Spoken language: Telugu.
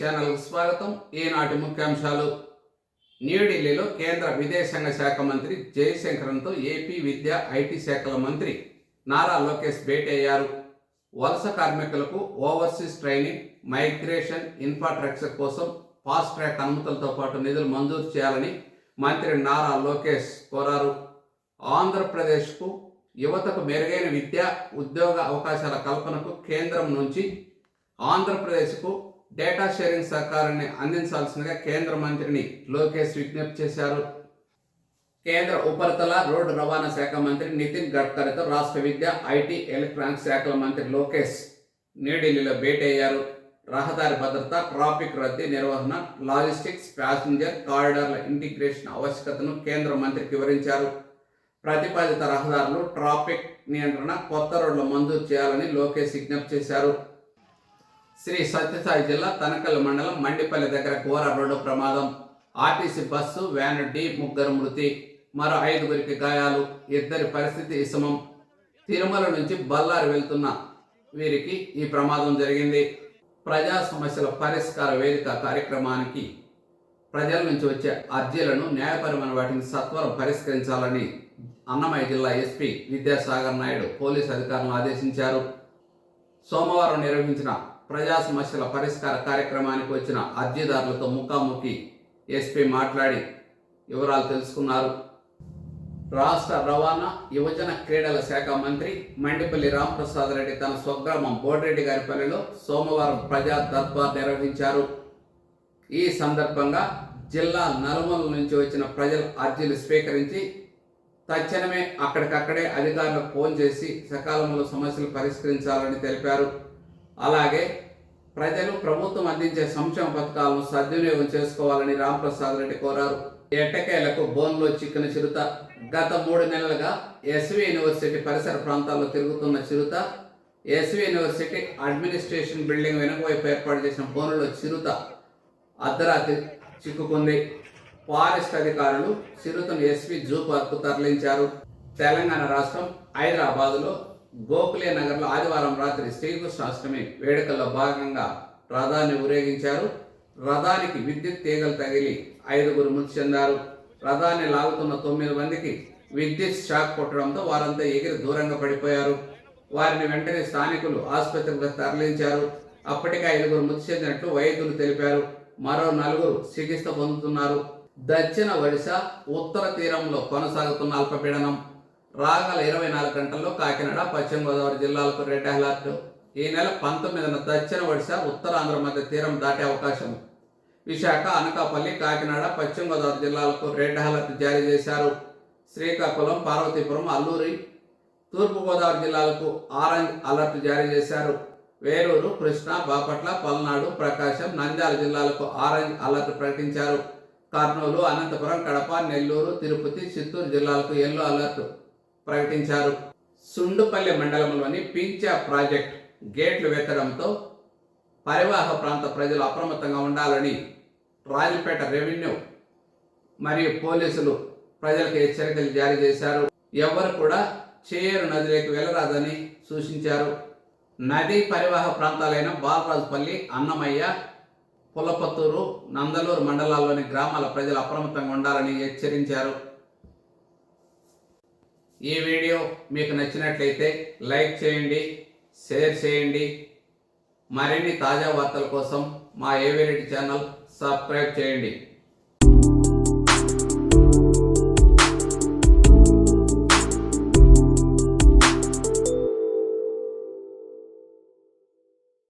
ఛానల్కు స్వాగతం. ఈనాటి ముఖ్యాంశాలు? న్యూఢిల్లీలో కేంద్ర విదేశాంగ శాఖ మంత్రి జయశంకర్తో ఏపీ విద్యా ఐటీ శాఖల మంత్రి నారా లోకేష్ భేటీ అయ్యారు వలస కార్మికులకు ఓవర్సీస్ ట్రైనింగ్ మైగ్రేషన్ ఇన్ఫ్రాస్ట్రక్చర్ కోసం ఫాస్ట్ ట్రాక్ అనుమతులతో పాటు నిధులు మంజూరు చేయాలని మంత్రి నారా లోకేష్ కోరారు. ఆంధ్రప్రదేశ్కు యువతకు మెరుగైన విద్య ఉద్యోగ అవకాశాల కల్పనకు కేంద్రం నుంచి ఆంధ్రప్రదేశ్కు డేటా షేరింగ్ సహకారాన్ని అందించాల్సిందిగా కేంద్ర మంత్రిని లోకేష్ విజ్ఞప్తి చేశారు. కేంద్ర ఉపరితల రోడ్డు రవాణా శాఖ మంత్రి నితిన్ గడ్కరీతో రాష్ట్ర విద్య ఐటీ ఎలక్ట్రానిక్స్ శాఖల మంత్రి లోకేష్ న్యూఢిల్లీలో భేటీ అయ్యారు. రహదారి భద్రత ట్రాఫిక్ రద్దీ నిర్వహణ లాజిస్టిక్స్ ప్యాసింజర్ కారిడార్ల ఇంటిగ్రేషన్ ఆవశ్యకతను కేంద్ర మంత్రికి వివరించారు. ప్రతిపాదిత రహదారులు ట్రాఫిక్ నియంత్రణ కొత్త రోడ్ల మంజూరు చేయాలని లోకేష్ విజ్ఞప్తి చేశారు. శ్రీ సత్యసాయి జిల్లా తనకల్ మండలం మండిపల్లి దగ్గర ఘోర రోడ్డు ప్రమాదం. ఆర్టీసీ బస్సు వ్యాన్ డి ముగ్గురు మృతి. మరో ఐదుగురికి గాయాలు. ఇద్దరి పరిస్థితి ఇసమం తిరుమల నుంచి బల్లారు వెళ్తున్న వీరికి ఈ ప్రమాదం జరిగింది. ప్రజా సమస్యల పరిష్కార వేదిక కార్యక్రమానికి ప్రజల నుంచి వచ్చే అర్జీలను న్యాయపరమైన వాటిని సత్వరం పరిష్కరించాలని అన్నమయ్య జిల్లా ఎస్పీ విద్యాసాగర్ నాయుడు పోలీసు అధికారులను ఆదేశించారు. సోమవారం నిర్వహించిన ప్రజా సమస్యల పరిష్కార కార్యక్రమానికి వచ్చిన అర్జీదారులతో ముఖాముఖి ఎస్పీ మాట్లాడి వివరాలు తెలుసుకున్నారు. రాష్ట్ర రవాణా యువజన క్రీడల శాఖ మంత్రి మండిపల్లి రామప్రసాద్ రెడ్డి తన స్వగ్రామం బోడిరెడ్డి గారిపల్లిలో సోమవారం ప్రజా దర్బార్ నిర్వహించారు. ఈ సందర్భంగా జిల్లా నలుమూల నుంచి వచ్చిన ప్రజల అర్జీలు స్వీకరించి తక్షణమే అక్కడికక్కడే అధికారులకు ఫోన్ చేసి సకాలంలో సమస్యలు పరిష్కరించాలని తెలిపారు. అలాగే ప్రజలు ప్రభుత్వం అందించే సంక్షేమ పథకాలను సద్వినియోగం చేసుకోవాలని రాంప్రసాద్ రెడ్డి కోరారు. ఎట్టకేలకు బోన్లో చిక్కిన చిరుత. గత మూడు నెలలుగా ఎస్వి యూనివర్సిటీ పరిసర ప్రాంతాల్లో తిరుగుతున్న చిరుత. ఎస్వి యూనివర్సిటీ అడ్మినిస్ట్రేషన్ బిల్డింగ్ వెనుకవైపు ఏర్పాటు చేసిన బోనులో చిరుత అర్ధరాత్రి చిక్కుకుంది. ఫారెస్ట్ అధికారులు చిరుతను ఎస్వి జూ పార్కు తరలించారు. తెలంగాణ రాష్ట్రం హైదరాబాద్లో గోకులే నగర్లో ఆదివారం రాత్రి శ్రీకృష్ణాష్టమి వేడుకల్లో భాగంగా రథాన్ని ఊరేగించారు. రథానికి విద్యుత్ తీగలు తగిలి ఐదుగురు మృతి చెందారు. రథాన్ని లాగుతున్న తొమ్మిది మందికి విద్యుత్ షాక్ కొట్టడంతో వారంతా ఎగిరి దూరంగా పడిపోయారు. వారిని వెంటనే స్థానికులు ఆసుపత్రికి తరలించారు. అప్పటికే ఐదుగురు మృతి చెందినట్లు వైద్యులు తెలిపారు. మరో నలుగురు చికిత్స పొందుతున్నారు. దక్షిణ ఒడిశా ఉత్తర తీరంలో కొనసాగుతున్న అల్పపీడనం. రాగల ఇరవై నాలుగు గంటల్లో కాకినాడ పశ్చిమ గోదావరి జిల్లాలకు రెడ్ అలర్ట్. ఈ నెల పంతొమ్మిదిన దక్షిణ ఒడిశా ఉత్తరాంధ్ర మధ్య తీరం దాటే అవకాశం. విశాఖ అనకాపల్లి కాకినాడ పశ్చిమ గోదావరి జిల్లాలకు రెడ్ అలర్ట్ జారీ చేశారు. శ్రీకాకుళం పార్వతీపురం అల్లూరి తూర్పుగోదావరి జిల్లాలకు ఆరెంజ్ అలర్ట్ జారీ చేశారు. వేలూరు కృష్ణా బాపట్ల పల్నాడు ప్రకాశం నంద్యాల జిల్లాలకు ఆరెంజ్ అలర్ట్ ప్రకటించారు. కర్నూలు అనంతపురం కడప నెల్లూరు తిరుపతి చిత్తూరు జిల్లాలకు ఎల్లో అలర్ట్. ప్రకటించారు. సుండుపల్లి మండలంలోని పించా ప్రాజెక్ట్ గేట్లు వెత్తడంతో పరివాహ ప్రాంత ప్రజలు అప్రమత్తంగా ఉండాలని రాజపేట రెవెన్యూ మరియు పోలీసులు ప్రజలకు హెచ్చరికలు జారీ చేశారు. ఎవరు కూడా చేరు నదిలోకి వెళ్ళరాదని సూచించారు. నదీ పరివాహ ప్రాంతాలైన బాలరాజుపల్లి అన్నమయ్య పులపత్తూరు నందలూరు మండలాల్లోని గ్రామాల ప్రజలు అప్రమత్తంగా ఉండాలని హెచ్చరించారు. ఈ వీడియో మీకు నచ్చినట్లయితే లైక్ చేయండి షేర్ చేయండి. మరిన్ని తాజా వార్తల కోసం మా ఏవిరెడ్డి ఛానల్ సబ్స్క్రైబ్ చేయండి.